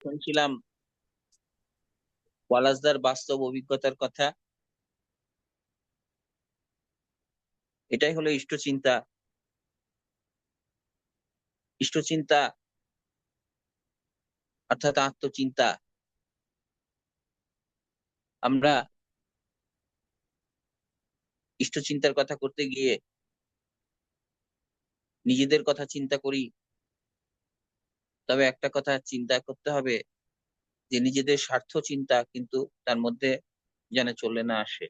শুনছিলাম পলাশদার বাস্তব অভিজ্ঞতার কথা। এটাই হলো ইষ্টচিন্তা ইষ্টচিন্তা অর্থাৎ আত্মচিন্তা। আমরা ইষ্টচিন্তার কথা করতে গিয়ে নিজেদের কথা চিন্তা করি তবে একটা কথা চিন্তা করতে হবে যে নিজেদের স্বার্থ চিন্তা কিন্তু তার মধ্যে যেন চলে না আসে।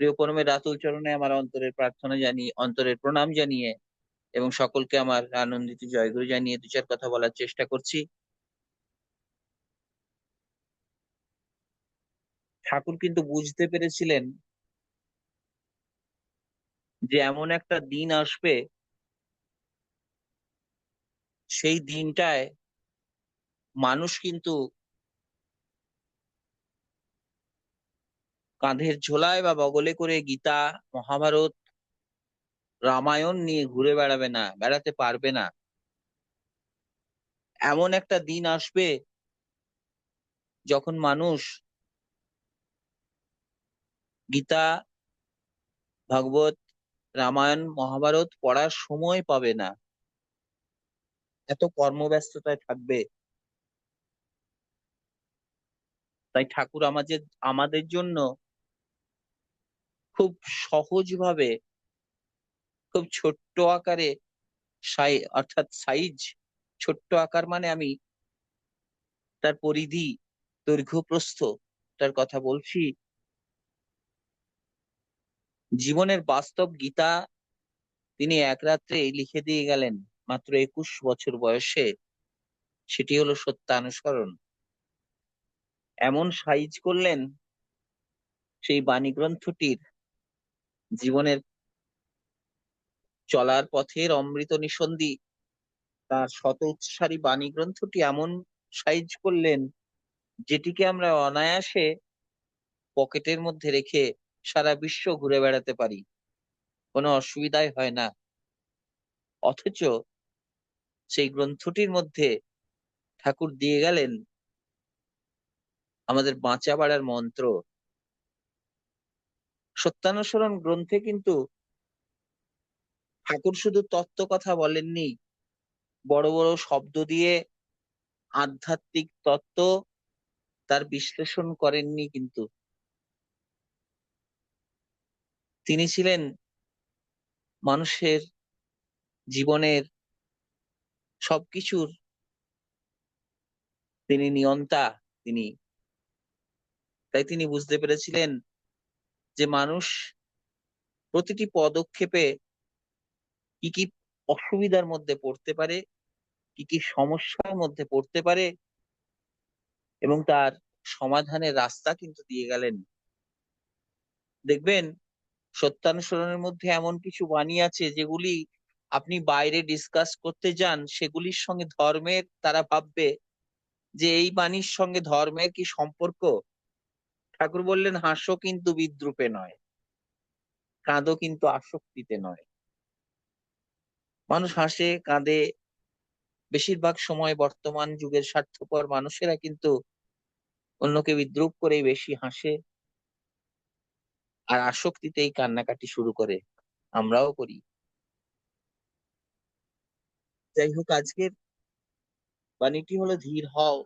প্রিয় পরমের রাতুল চরণে আমার অন্তরের প্রার্থনা জানিয়ে, অন্তরের প্রণাম জানিয়ে এবং সকলকে আমার আনন্দিত জয়গুরু জানিয়ে দু চার কথা বলার চেষ্টা করছি। ঠাকুর কিন্তু বুঝতে পেরেছিলেন যে এমন একটা দিন আসবে, সেই দিনটায় মানুষ কিন্তু কাঁধের ঝোলায় বা বগলে করে গীতা, মহাভারত, রামায়ণ নিয়ে ঘুরে বেড়াবে না, বেড়াতে পারবে না। এমন একটা দিন আসবে যখন মানুষ গীতা, ভাগবত, রামায়ণ, মহাভারত পড়ার সময় পাবে না। এত কর্মব্যস্ততায় থাকবে। তাই ঠাকুর আমাদের আমাদের জন্য খুব সহজভাবে, খুব ছোট্ট আকারে সাই, অর্থাৎ সাইজ ছোট্ট আকার মানে আমি তার পরিধি, দৈর্ঘ্য প্রস্থ তার কথা বলছি। জীবনের বাস্তব গীতা তিনি এক রাত্রে লিখে দিয়ে গেলেন, মাত্র একুশ বছর বয়সে। সেটি হলো সত্যানুসরণ। এমন সাইজ করলেন সেই বাণী গ্রন্থটির জীবনের চলার পথের অমৃত নিসন্ধি, তার শত উৎসারী বাণী গ্রন্থটি এমন সাইজ করলেন যেটিকে আমরা অনায়াসে পকেটের মধ্যে রেখে সারা বিশ্ব ঘুরে বেড়াতে পারি। কোনো অসুবিধাই হয় না। অথচ সেই গ্রন্থটির মধ্যে ঠাকুর দিয়ে গেলেন আমাদের বাঁচা বাড়ার মন্ত্র। সত্যানুসরণ গ্রন্থে কিন্তু ঠাকুর শুধু তত্ত্ব কথা বলেননি, বড় বড় শব্দ দিয়ে আধ্যাত্মিক তত্ত্ব তার বিশ্লেষণ করেননি কিন্তু। তিনি ছিলেন মানুষের জীবনের সবকিছুর তিনি নিয়ন্তা, তিনি তাই তিনি বুঝতে পেরেছিলেন যে মানুষ প্রতিটি পদক্ষেপে কি কি অসুবিধার মধ্যে পড়তে পারে, কি কি সমস্যার মধ্যে পড়তে পারে এবং তার সমাধানের রাস্তা কিন্তু দিয়ে গেলেন। দেখবেন সত্যানুসরণের মধ্যে এমন কিছু বাণী আছে যেগুলি আপনি বাইরে ডিসকাস করতে যান, সেগুলির সঙ্গে ধর্মের তারা ভাববে যে এই বাণীর সঙ্গে ধর্মের কি সম্পর্ক? ঠাকুর বললেন হাস্য কিন্তু বিদ্রুপে নয় কাঁদো কিন্তু আসক্তিতে নয়। মানুষ হাসে, কাঁদে। বেশিরভাগ সময় বর্তমান যুগের স্বার্থপর মানুষেরা কিন্তু অন্যকে বিদ্রুপ করেই বেশি হাসে আর আসক্তিতেই কান্নাকাটি শুরু করে। আমরাও করি। যাই হোক, আজকের বাণীটি হলো, ধীর হও।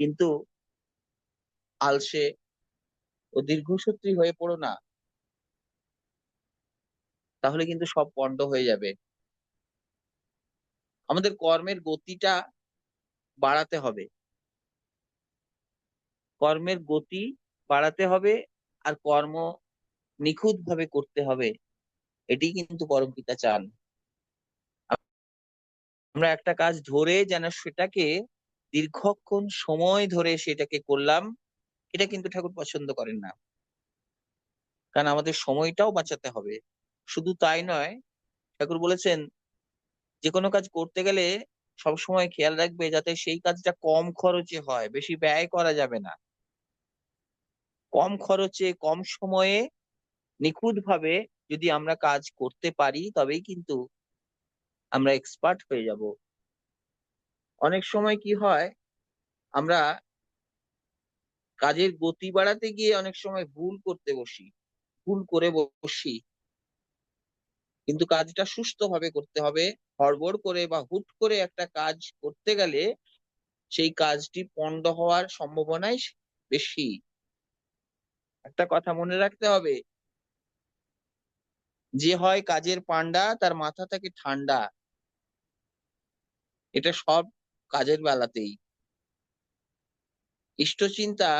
কিন্তু আলসে ও দীর্ঘসূত্রী হয়ে পড়ো না। তাহলে কিন্তু সব পণ্ড হয়ে যাবে। আমাদের কর্মের গতিটা বাড়াতে হবে। কর্মের গতি বাড়াতে হবে আর কর্ম নিখুঁত ভাবে করতে হবে। এটি কিন্তু পরম পিতা চান। আমরা একটা কাজ ধরে যেন সেটাকে দীর্ঘক্ষণ সময় ধরে সেটাকে করলাম এটা কিন্তু ঠাকুর পছন্দ করেন না। কারণ আমাদের সময়টাও বাঁচাতে হবে। শুধু তাই নয়, ঠাকুর বলেছেন যে কোনো কাজ করতে গেলে সবসময় খেয়াল রাখবে যাতে সেই কাজটা কম খরচে হয়, বেশি ব্যয় করা যাবে না। কম খরচে, কম সময়ে নিখুঁত ভাবে যদি আমরা কাজ করতে পারি, তবেই কিন্তু আমরা এক্সপার্ট হয়ে যাব। অনেক সময় কি হয়, আমরা কাজের গতি বাড়াতে গিয়ে অনেক সময় ভুল করতে বসি, ভুল করে বসি। কিন্তু কাজটা সুস্থভাবে করতে হবে, হড়বড় করে বা হুট করে একটা কাজ করতে গেলে সেই কাজটি পণ্ড হওয়ার সম্ভাবনাই বেশি। একটা কথা মনে রাখতে হবে, যে হয় কাজের পান্ডা তার মাথা থাকে ঠান্ডা এটা সব কাজের বেলাতেই। ইষ্টচিন্তা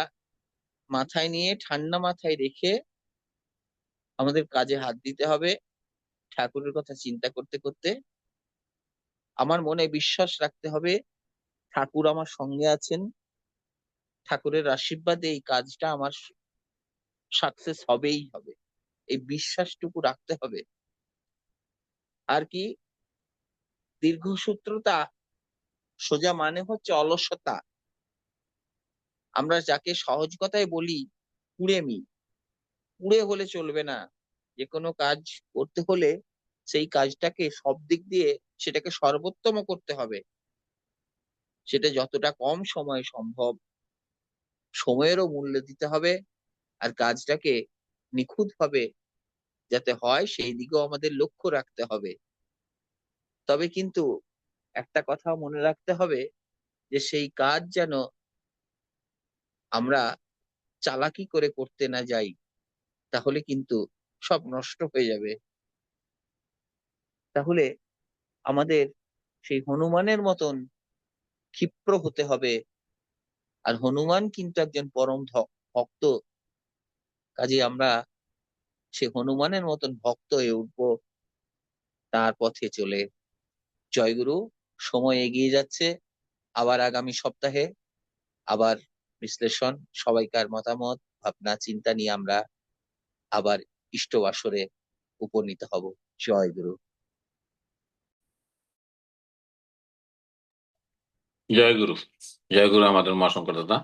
মাথায় নিয়ে, ঠান্ডা মাথায় রেখে আমাদের কাজে হাত দিতে হবে। ঠাকুরের কথা চিন্তা করতে করতে আমার মনে বিশ্বাস রাখতে হবে, ঠাকুর আমার সঙ্গে আছেন। ঠাকুরের আশীর্বাদে এই কাজটা আমার সাকসেস হবেই হবে। এই বিশ্বাসটুকু রাখতে হবে। আর কি? দীর্ঘসূত্রতা সোজা মানে হচ্ছে অলসতা। আমরা যাকে সহজ কথায় বলি কুড়েমি কুড়ে হলে চলবে না। যে কোনো কাজ করতে হলে সেই কাজটাকে সব দিক দিয়ে সেটাকে সর্বোত্তম করতে হবে। সেটা যতটা কম সময় সম্ভব সময়েরও মূল্য দিতে হবে আর কাজটাকে নিখুঁত ভাবে যাতে হয় সেই দিকেও আমাদের লক্ষ্য রাখতে হবে। তবে কিন্তু একটা কথা মনে রাখতে হবে যে সেই কাজ যেন আমরা চালাকি করে করতে না যাই, তাহলে কিন্তু সব নষ্ট হয়ে যাবে। তাহলে আমাদের সেই হনুমানের মতন ক্ষিপ্র হতে হবে। আর হনুমান কিন্তু একজন পরম ভক্ত। কাজে আমরা সে হনুমানের মতন ভক্ত হয়ে উঠবো। তার পথে চলে। জয়গুরু, সময় এগিয়ে যাচ্ছে। আবার আগামী সপ্তাহে আবার বিশ্লেষণ, সবাইকার মতামত, ভাবনা, চিন্তা নিয়ে আমরা আবার ইষ্ট আসরে উপনীত হব। জয় গুরু। জয় গুরু। জয় গুরু আমাদের মহাশঙ্কর দাদা।